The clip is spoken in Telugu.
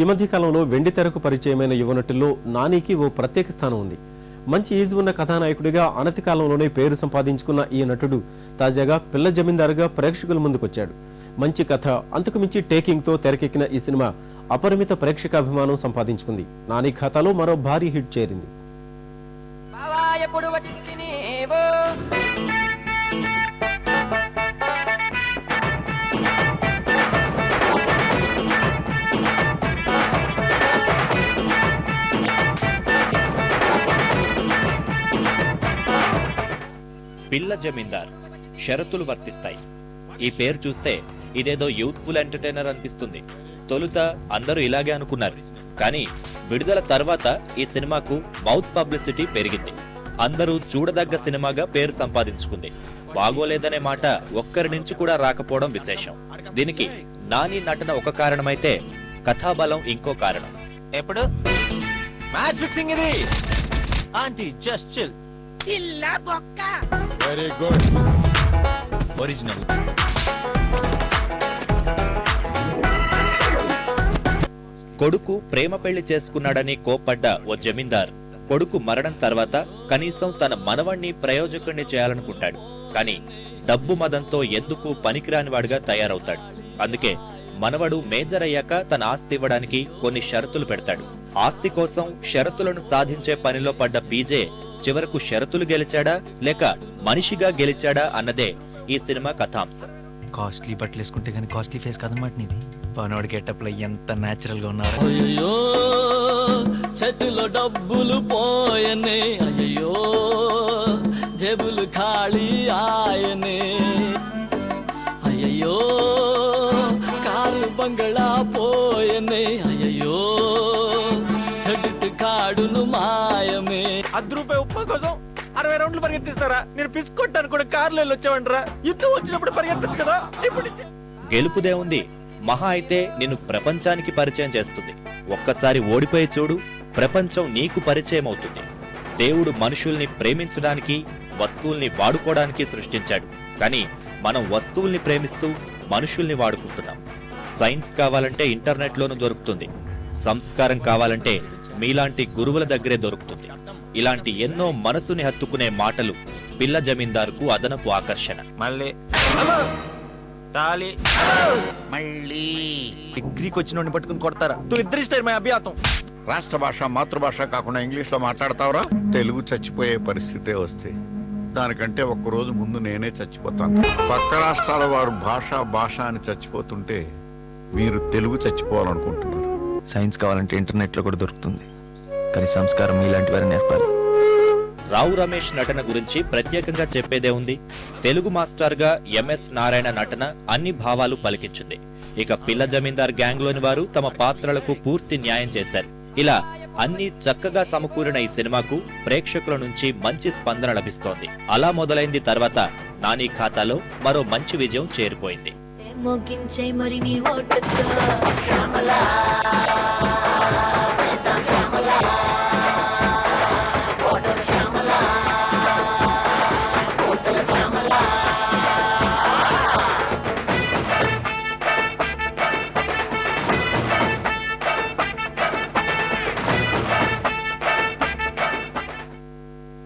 ఈ మధ్య కాలంలో వెండి తెరకు పరిచయమైన యువనటుల్లో నానికి ఓ ప్రత్యేక స్థానం ఉంది. మంచి ఈజు ఉన్న కథానాయకుడిగా అనతి కాలంలోనే పేరు సంపాదించుకున్న ఈ నటుడు తాజాగా పిల్ల జమీందారుగా ప్రేక్షకుల ముందుకొచ్చాడు. మంచి కథ అంతకుమించి టేకింగ్తో టేకింగ్తో తెరకెక్కిన ఈ సినిమా అపరిమిత ప్రేక్షకాభిమానం సంపాదించుకుంది. నాని ఖాతాలో మరో భారీ హిట్ చేరింది. పిల్ల జమీందార్. షరతులు వర్తిస్తాయి. ఈ పేరు చూస్తే ఇదేదో యూత్ఫుల్ ఎంటర్టైనర్ అనిపిస్తుంది. తొలుత అందరూ ఇలాగే అనుకున్నారు. కానీ విడుదల తర్వాత ఈ సినిమాకు మౌత్ పబ్లిసిటీ పెరిగింది. అందరూ చూడదగ్గ సినిమాగా పేరు సంపాదించుకుంది. బాగోలేదనే మాట ఒక్కరి నుంచి కూడా రాకపోవడం విశేషం. దీనికి నాని నటన ఒక కారణమైతే కథాబలం ఇంకో కారణం. ఎప్పుడు? మ్యాచ్ ఫిక్సింగ్ ఇది aunty just chill. Very good original కొడుకు ప్రేమ పెళ్ళి చేసుకున్నాడని కోప్పడ్డ ఓ జమీందార్. కొడుకు మరణం తర్వాత కనీసం తన మనవణ్ణి ప్రయోజకుణ్ణి చేయాలనుకుంటాడు. కానీ డబ్బు మదంతో ఎందుకు పనికిరానివాడుగా తయారవుతాడు. అందుకే మనవడు మేజర్ అయ్యాక తన ఆస్తి ఇవ్వడానికి కొన్ని షరతులు పెడతాడు. ఆస్తి కోసం షరతులను సాధించే పనిలో పడ్డ పీజే చివరకు షరతులు గెలిచాడా లేక మనిషిగా గెలిచాడా అన్నదే ఈ సినిమా కథాంశం. కాస్ట్లీ బట్టలు వేసుకుంటే కానీ కాస్ట్లీ ఫేస్ కాదన్నమాట నీది. పవనోడి గెటప్లో ఎంత నేచురల్గా ఉన్నారు? అయ్యో చేతిలో డబ్బులు పోయనే. అయ్యో జేబులు ఖాళీ ఆయనే. అయ్యయ్యో కారు బంగళా పోయనే. అయ్యయ్యో క్రెడిట్ కార్డును మాయమే అర్ధ రూపాయి ఉప్మా కోసం అరవై రౌండ్లు పరిగెత్తిస్తారా? నేను పిసుకొట్టాను కూడా కార్లో వచ్చావంటరా యుద్ధం వచ్చినప్పుడు పరిగెత్తచ్చు కదా? ఇప్పుడు గెలుపుదే ఉంది. మహా అయితే నిన్ను ప్రపంచానికి పరిచయం చేస్తుంది. ఒక్కసారి ఓడిపోయి చూడు ప్రపంచం నీకు పరిచయం అవుతుంది. దేవుడు మనుషుల్ని ప్రేమించడానికి వస్తువుల్ని వాడుకోవడానికి సృష్టించాడు. కానీ మనం వస్తువుల్ని ప్రేమిస్తూ మనుషుల్ని వాడుకుంటున్నాం. సైన్స్ కావాలంటే ఇంటర్నెట్లోనూ దొరుకుతుంది. సంస్కారం కావాలంటే మీలాంటి గురువుల దగ్గరే దొరుకుతుంది. ఇలాంటి ఎన్నో మనసుని హత్తుకునే మాటలు పిల్ల జమీందారుకు అదనపు ఆకర్షణ. మళ్ళీ. మళ్ళీ. డిగ్రీకి వచ్చిన పట్టుకుని కొడతారా? తూ ఇద్దరు ఇష్ట అభ్యాతం రాష్ట్ర భాష మాతృభాష కాకుండా ఇంగ్లీష్లో మాట్లాడతావురా? తెలుగు చచ్చిపోయే పరిస్థితే వస్తే. దానికంటే ఒక్కరోజు ముందు నేనే చచ్చిపోతాను. పక్క రాష్ట్రాల వారు భాష భాష అని చచ్చిపోతుంటే మీరు తెలుగు చచ్చిపోవాలనుకుంటున్నారు. సైన్స్ కావాలంటే ఇంటర్నెట్లో కూడా దొరుకుతుంది. కానీ సంస్కారం మీలాంటి వారిని నేర్పాలి. రావు రమేష్ నటన గురించి ప్రత్యేకంగా చెప్పేదే ఉంది. తెలుగు మాస్టర్గా ఎంఎస్ నారాయణ నటన అన్ని భావాలు పలికించింది. ఇక పిల్ల జమీందార్ గ్యాంగ్లోని వారు తమ పాత్రలకు పూర్తి న్యాయం చేశారు. ఇలా అన్ని చక్కగా సమకూరిన ఈ సినిమాకు ప్రేక్షకుల నుంచి మంచి స్పందన లభిస్తోంది. అలా మొదలైంది తర్వాత నాని ఖాతాలో మరో మంచి విజయం చేరిపోయింది. మోగించే మరి నీ ఓటుతో